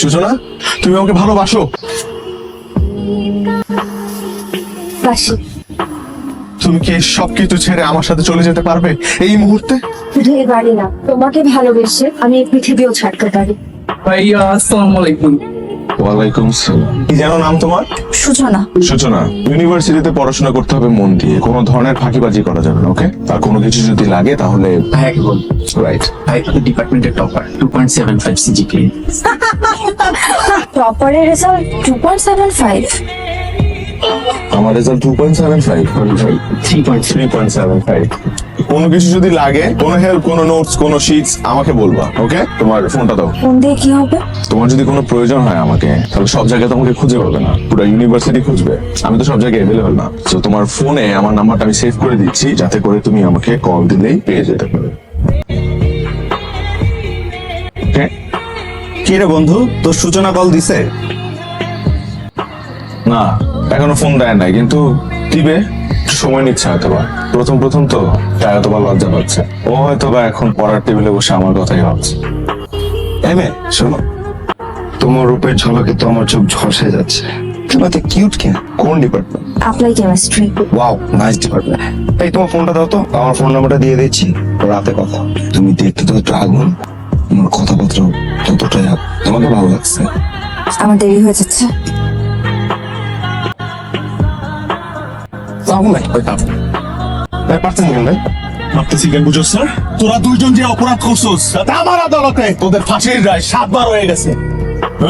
সূচনা তুমি আমাকে ভালোবাসো। বাসি। তুমি কি এই সব কিছু ছেড়ে আমার সাথে চলে যেতে পারবে এই মুহূর্তে? শুধু এ বাড়ি না তোমাকে ভালোবেসে আমি এই পৃথিবীও ছাড়তে পারি। ভাইয়া আসসালামু আলাইকুম। ওয়ালাইকুম সালাম কি যেন নাম তোমার? সূচনা সূচনা ইউনিভার্সিটিতে পড়াশোনা করতে হবে মন দিয়ে। কোনো ধরনের ফাঁকিবাজি করা যাবে না ওকে? আর কোনো কিছু যদি লাগে তাহলে রাইট ভাই ডিপার্টমেন্টের topper two point seven five টপারের result two point seven five আমার result two point seven five three point three point seven five কোনো কিছু যদি লাগে কোনো হেল্প কোনো নোটস কোনো শিটস আমাকে বলবা ওকে তোমার ফোনটা দাও। ফোন দিয়ে কি হবে? তোমার যদি কোনো প্রয়োজন হয় আমাকে তাহলে সব জায়গায় তোমাকে খুঁজে পাবে না। পুরো ইউনিভার্সিটি খুঁজবে। আমি তো সব জায়গায় অ্যাভেলেবল না। তো তোমার ফোনে আমার নাম্বারটা আমি সেভ করে দিচ্ছি যাতে করে তুমি আমাকে কল দিলেই পেয়ে যেতে পারবে Okay? কি রে বন্ধু? তোর সূচনা কল দিছে? না এখনও ফোন দেয় নাই কিন্তু দিবে। সময় নিচ্ছে হয়তো বা প্রথম প্রথম তো তাই হয়তো বা লজ্জা পাচ্ছে। ও হয়তো বা এখন পড়ার টেবিলে বসে আমার কথাই ভাবছে। এমএ শোনো। তোমার রূপের ঝলকে তো আমার চোখ ঝলসে যাচ্ছে। তুমি এত কিউট কেন? কোন department apply chemistry wow nice department এই তোমার ফোনটা দাও তো। আমার ফোন নাম্বারটা দিয়ে দিচ্ছি। রাতে কথা তুমি দেখতে তো একটু আগুন তোমার কথাবার্তা ততটাই তোমাকে ভালো লাগছে। আমার দেরি হয়ে যাচ্ছে। তাপ ভাই কেন ভাই? ভাবতেছি কেন বুঝো স্যার তোরা দুইজন যে অপরাধ করছস আমার আদালতে। তোদের ফাঁসির রায় সাতবার হয়ে গেছে।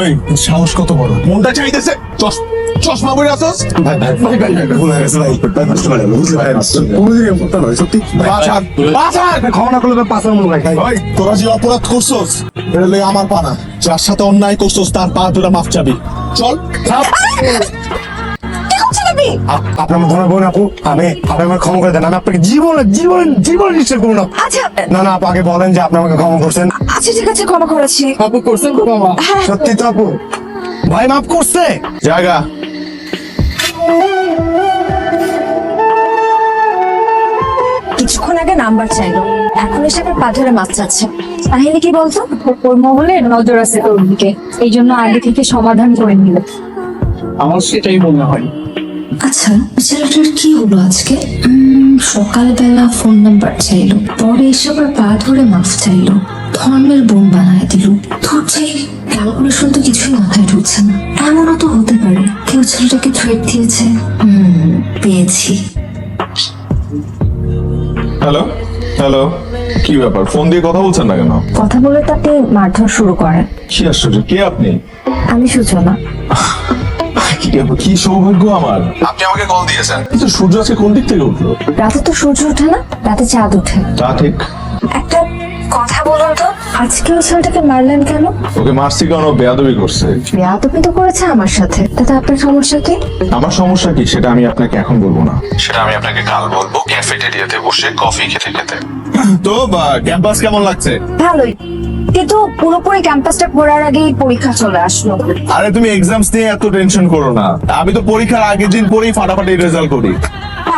এই সাহস কত বড়? মনটা চাইতেছে চশ- চশমা পরে আসস ভাই ভাই ভাই ভাই ভাই ভুল হয়ে গেছে ভাই। ভাই বুঝতে পারি বুঝতে পারি কোনোদিনই করতে নয় সত্যি। বাঁচান বাঁচান ক্ষমা না করলে পাঁচের মনে ভাই। ওই তোরা যে অপরাধ করছস এটা আমার পানা যার সাথে অন্যায় করছস তার পা দুটা মাফ চাবি। চল আপনার ধরে বোন আপু? আমি আপনি আমাকে ক্ষমা করে দেন আমি আপনাকে জীবনে জীবন জীবন নিশ্চয় করব না। আচ্ছা না না আপু আগে বলেন যে আপনি আমাকে ক্ষমা করছেন। আচ্ছা ঠিক আছে ক্ষমা করেছি আপু করছেন তো সত্যি তো আপু? ভাই মাফ করছে। জায়গা। কিছুক্ষণ আগে নাম্বার চাইলো। এখন এসে আবার পা ধরে মাছ চাচ্ছে। তাহলে কি বলতো? ওর মহলে নজর আছে তোর দিকে। এই জন্য আগে থেকে সমাধান করে নিল। আমার সেটাই মনে হয়। আচ্ছা ছেলেটার কি হলো আজকে? সকালবেলা ফোন নাম্বার চাইলো। পরে এসে আবার পা ধরে মাফ চাইলো। ধর্মের বোন বানায় দিল। তোর যে ক্যালকুলেশন তো কিছুই মাথায় ঢুকছে না। এমনও তো হতে পারে। কেউ ছেলেটাকে থ্রেট দিয়েছে। হুম পেয়েছি। হ্যালো হ্যালো কি ব্যাপার? ফোন দিয়ে কথা বলছেন না কেন? কথা বলে তো আপনি মারধর শুরু করেন। কি আশ্চর্য কে আপনি? আমি সূচনা কি কি সৌভাগ্য আমার? আপনি আমাকে কল দিয়েছেন। কিন্তু সূর্য আজকে কোন দিক থেকে উঠল? রাতে তো সূর্য ওঠে না রাতে চাঁদ ওঠে। তা ঠিক। একটা কথা বলুন তো ছেলেটাকে মারলেন কেন? ওকে মারছি কারণ ও বেয়াদবি করছে। বেয়াদবি তো করেছে আমার সাথে। তাতে আপনার সমস্যা কি? আমার সমস্যা কি? সেটা আমি আপনাকে এখন বলব না। সেটা আমি আপনাকে কাল বলব। ক্যাফেটেরিয়াতে বসে কফি খেতে খেতে। তো ক্যাম্পাস কেমন লাগছে? ভালোই। কিন্তু পুরোপুরি ক্যাম্পাসটা ঘোরার আগেই পরীক্ষা চলে আসলো। আরে তুমি এক্সামস নিয়ে এত টেনশন করো না। আমি তো পরীক্ষার আগের দিন পরেই ফাটাফাটি রেজাল্ট করি।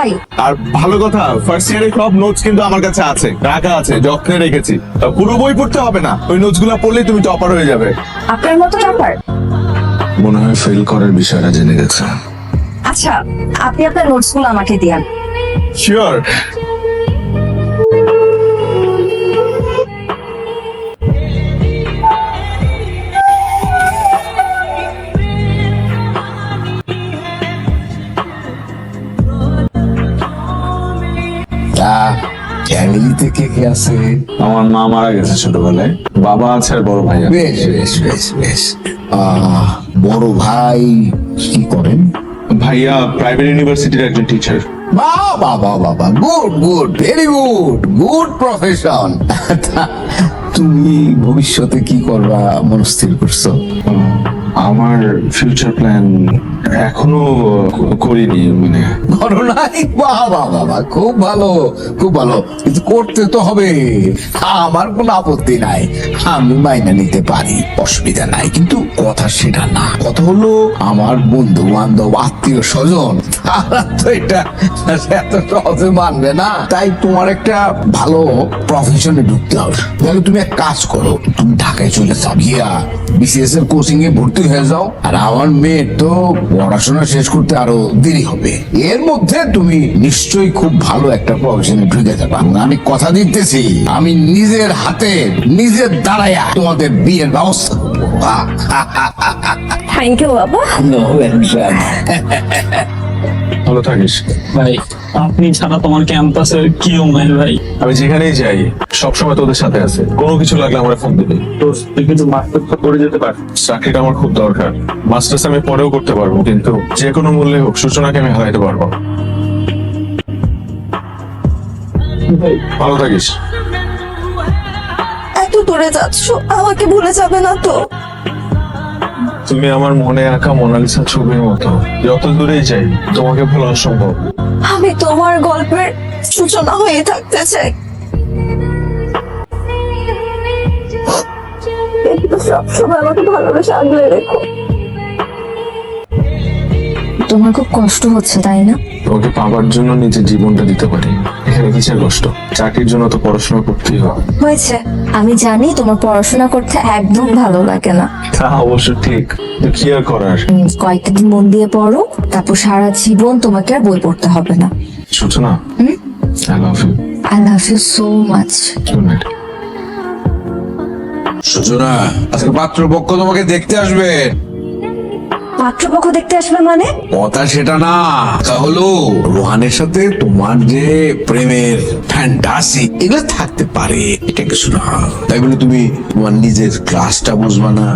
তাই? আর ভালো কথা ফার্স্ট ইয়ারের সব নোটস কিন্তু আমার কাছে আছে রাখা আছে যত্নে রেখেছি। তা পুরো বই পড়তে হবে না ওই নোটসগুলা পড়লেই তুমি টপার হয়ে যাবে। আপনার মতো টপার মনে হয় ফেল করার বিষয়টা জেনে গেছে। আচ্ছা আপনি আপনার নোটসগুলো আমাকে দিয়ান। শিওর ফ্যামিলিতে কে কে আছে? আমার মা মারা গেছে ছোটবেলায়। বাবা আছে আর বড় ভাই বেশ বেশ বেশ বেশ। বড় ভাই কি করেন? ভাইয়া প্রাইভেট ইউনিভার্সিটির একজন টিচার বাবা বাবা বাবা good good very good good profession তুমি ভবিষ্যতে কি করবা? মনস্থির করছ? আমার ফিউচার প্ল্যান এখনও করিনি মানে। করো নাই বাবা বাবা খুব ভালো খুব ভালো। কিন্তু করতে তো হবে। আমার কোনো আপত্তি নাই। আমি মাইনা নিতে পারি, অসুবিধা নাই। কিন্তু কথা সেটা না। কথা হলো? আমার বন্ধু বান্ধব আত্মীয় স্বজন, তারা তো এটা এত সহজে মানবে না। তাই তোমার একটা ভালো প্রফেশনে ঢুকতে হবে। তাহলে তুমি এক কাজ করো, তুমি ঢাকায় চলে যাও। বিসিএস এর কোচিং এ ভর্তি হয়ে যাও। আর আমার মেয়ের তো পড়াশোনা শেষ করতে আরও দেরি হবে। এর মধ্যে তুমি নিশ্চয়ই খুব ভালো একটা প্রফেশনে ঢুকে যাবে। আমি কথা দিতেছি আমি নিজের হাতে নিজের দাঁড়ায়া তোমাদের বিয়ের ব্যবস্থা করব। থ্যাংক ইউ বাবা। নো. ভালো থাকিস। ভাই আপনি ছাড়া তোমার ক্যাম্পাসের কেউ নাই ভাই। আমি যেখানেই যাই সবসময় তোদের সাথে আছে। কোনো কিছু লাগলে আমার ফোন দিবি। তো তুই কিন্তু করে যেতে পার। চাকরিটা আমার খুব দরকার। মাস্টার্স আমি পরেও করতে পারব কিন্তু যে কোনো মূল্যে হোক সূচনাকে আমি হারাইতে পারব। ভালো থাকিস। এত দূরে যাচ্ছ আমাকে ভুলে যাবে না তো। তুমি আমার মনে আঁকা মোনালিসা ছবির মতো। যত দূরেই যাই তোমাকে ভোলা অসম্ভব। আমি তোমার গল্পের সূচনা হয়ে থাকতে চাই। সবসময় আমাকে ভালোবেসে আগলে রেখো। তোমার খুব কষ্ট হচ্ছে তাই না? তোমাকে পাবার জন্য নিজের জীবনটা দিতে পারি। এখানে কিসের কষ্ট? চাকরির জন্য তো পড়াশোনা করতেই হয়। হয়েছে। আমি জানি তোমার পড়াশোনা করতে একদম ভালো লাগে না। তা অবশ্য ঠিক। কি আর করার? উম, কয়েকটা দিন মন দিয়ে পড়ো তারপর সারা জীবন তোমাকে আর বই পড়তে হবে না। Suchana I love you I love you so much good night Suchana আজকে পাত্রপক্ষ তোমাকে দেখতে আসবে। পাত্রপক্ষ দেখতে আসবে মানে? কথা সেটা না। তা হলো, রোহানের সাথে তোমার যে প্রেমের ফ্যান্টাসি এগুলো থাকতে পারে। এটা কিছু না তাই বলে তুমি তোমার নিজের ক্লাসটা বুঝবা না।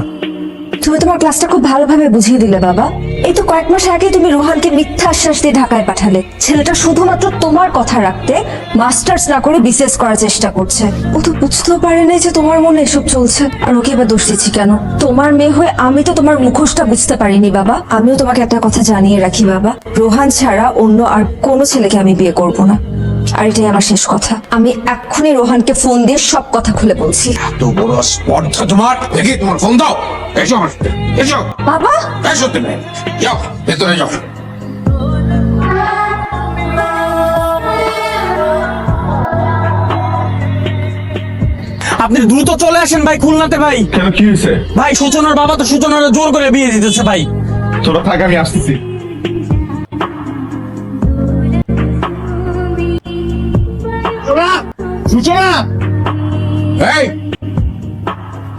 তুমি তোমার ক্লাসটা খুব ভালোভাবে বুঝিয়ে দিলে, বাবা। এই তো কয়েক মাস আগে তুমি রোহানকে মিথ্যা আশ্বাস দিয়ে ঢাকায় পাঠালে। ছেলেটা শুধুমাত্র তোমার কথা রাখতে মাস্টার্স না করে বিসিএস করার চেষ্টা করছে। ও তো বুঝতেও পারে না যে তোমার মনে এসব চলছে। আর ওকে এবার দোষ দিচ্ছি কেন? তোমার মেয়ে হয়ে আমি তো তোমার মুখোশটা বুঝতে পারিনি, বাবা। আমিও তোমাকে একটা কথা জানিয়ে রাখি, বাবা। রোহান ছাড়া অন্য আর কোনো ছেলেকে আমি বিয়ে করব না। আর এটাই আমার শেষ কথা। আমি এক্ষুনি রোহানকে ফোন দিয়ে সব কথা খুলে বলছি। এত বড় স্পর্ধা তোমার? দেখি তোমার ফোন দাও। এসো আমার সাথে, এসো। বাবা? এসো তুমি। যাও ভেতরে যাও। আপনি দ্রুত চলে আসেন ভাই খুলনাতে ভাই। কেন কি হয়েছে? ভাই সূচনার বাবা তো সূচনার জোর করে বিয়ে দিতেছে ভাই। তোরা থাক আমি আসতেছি। সূচনা এই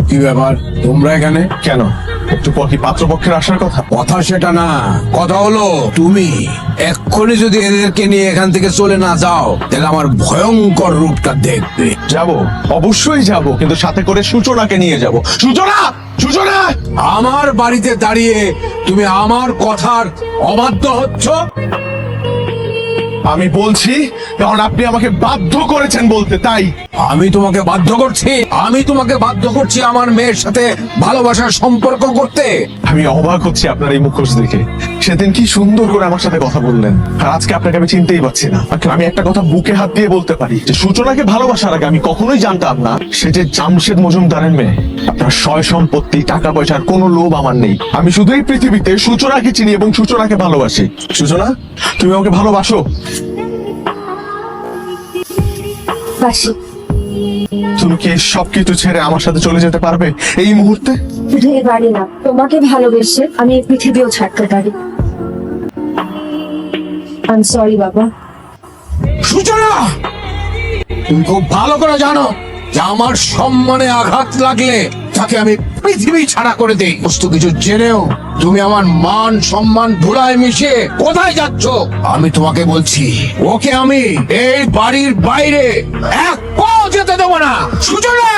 কি ব্যাপার? তোমরা এখানে? কেন? একটু পর কি পাত্রপক্ষের আসার কথা? কথা সেটা না কথা হলো তুমি এক্ষুনি যদি এদেরকে নিয়ে এখান থেকে চলে না যাও তাহলে আমার ভয়ঙ্কর রূপটা দেখবে। যাব অবশ্যই যাব কিন্তু সাথে করে সূচনাকে নিয়ে যাব। সূচনা! সূচনা! আমার বাড়িতে দাঁড়িয়ে তুমি আমার কথার অবাধ্য হচ্ছ? আমি বলছি কারণ আপনি আমাকে বাধ্য করেছেন বলতে তাই? আমি তোমাকে বাধ্য করছি। আমি তোমাকে বাধ্য করছি আমার মেয়ের সাথে ভালোবাসার সম্পর্ক করতে। আমি অবাক হচ্ছি আপনার এই মুখোশ দেখে। সেদিন কি সুন্দর করে আমার সাথে কথা বললেন। আর আজকে আপনাকে আমি চিনতেই পারছি না। আমি একটা কথা বুকে হাত দিয়ে বলতে পারি যে সূচনাকে ভালোবাসার আগে আমি কখনোই জানতাম না সে যে জামশেদ মজুমদারের মেয়ে। আপনার সয় সম্পত্তি টাকা পয়সার কোনো লোভ আমার নেই। আমি শুধু এই পৃথিবীতে সূচনাকে চিনি এবং সূচনাকে ভালোবাসি। সূচনা তুমি আমাকে ভালোবাসো? বাসি তুমি কি সবকিছু ছেড়ে আমার সাথে চলে যেতে পারবে এই মুহূর্তে? শুধু পারি না তোমাকে ভালোবেসে আমি এই পৃথিবীও ছাড়তে পারি। আই সরি বাবা। সূচনা! তুমি খুব ভালো করে জানো যে আমার সম্মানে আঘাত লাগলে তাকে আমি পৃথিবী ছাড়া করে দেই। বস্তু কিছু জেনেও তুমি আমার মান, সম্মান ধুলায় মিশে কোথায় যাচ্ছ? আমি তোমাকে বলছি, ওকে আমি এই বাড়ির বাইরে এক পাও যেতে দেবো না। সূচনা!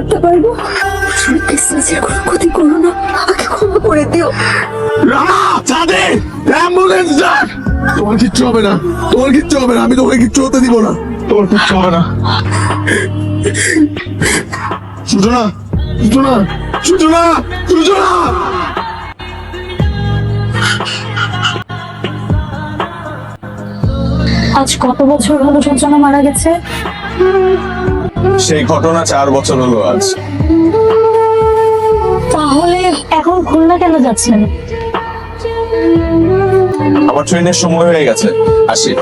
ছাড়তে পারব? কোনো ক্ষতি করো না আমাকে ক্ষমা করে দিও। অ্যাম্বুলেন্স ডাক! তোমার কিচ্ছু হবে না তোমার কিচ্ছু হবে না আমি তোমাকে কিচ্ছু হতে দিব না। তোমার কিচ্ছু হবে না। সূচনা সূচনা সূচনা সূচনা আজ কত বছর হলো সূচনা মারা গেছে? সেই ঘটনা চার বছর হলো আজ। তাহলে এখন খুলনা কেন যাচ্ছেন? আমার ট্রেনের সময় হয়ে গেছে। আসি।